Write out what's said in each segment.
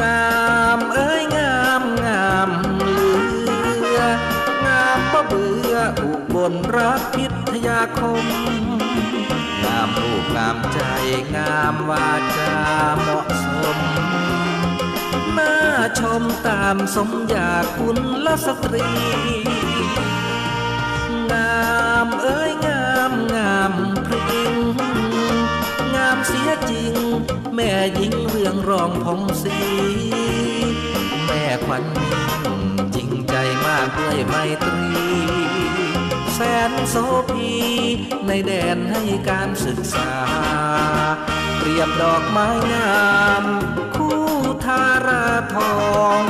งามเอ้ยงามงามเหลืองามบ่เบื่ออุบลรักพิทยาคม งามรูปงามใจงามวาจาเหมาะสม น่าชมตามสมอยากคุณละสตรี งามเอ้ยงามงามพริ้งงามเสียจริง หญิงเรื่องรองพงศรีแม่ขวัญจริงใจมากด้วยไมตรี แสนโสพีในแดนให้การศึกษา เปรียบดอกไม้งาม คู่ทาราทอง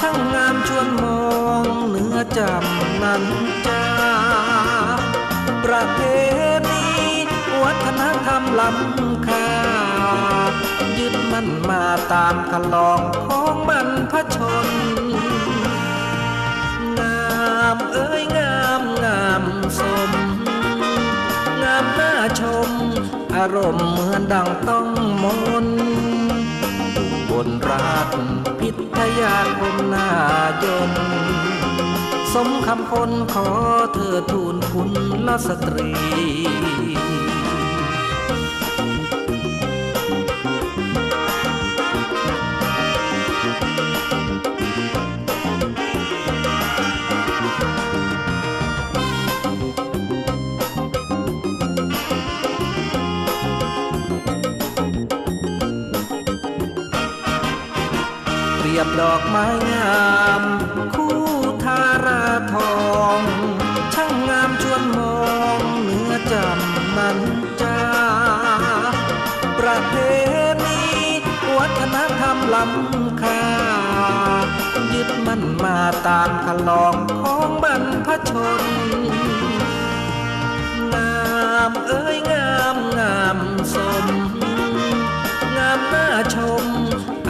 ช่างงามชวนมองเนื้อจำนั้นจาประเพณีวัฒนธรรมล้ำค่า ยึดมันมาตามคันลองของบรรพชน งามเอ้ยงามงามสม งามน่าชม อารมณ์เหมือนดังต้องมนบนรักพิทยาคมนายนสมคำคนขอเธอทูลคุณละสตรี เปรียบดอกไม้งาม คู่ทาราทอง ช่างงามชวนมองเนื้อจำนั้นจ้า ประเพณีวัฒนธรรมล้ำค่า ยึดมันมาตามคลองของบรรพชน งามเอ้ยงาม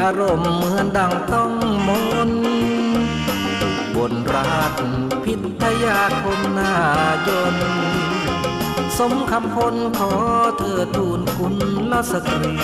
ารมณ์เหมือนดังต้องมนบนรักพิทยาคมนายนสมคำคนขอเธอทูลคุณละสตรี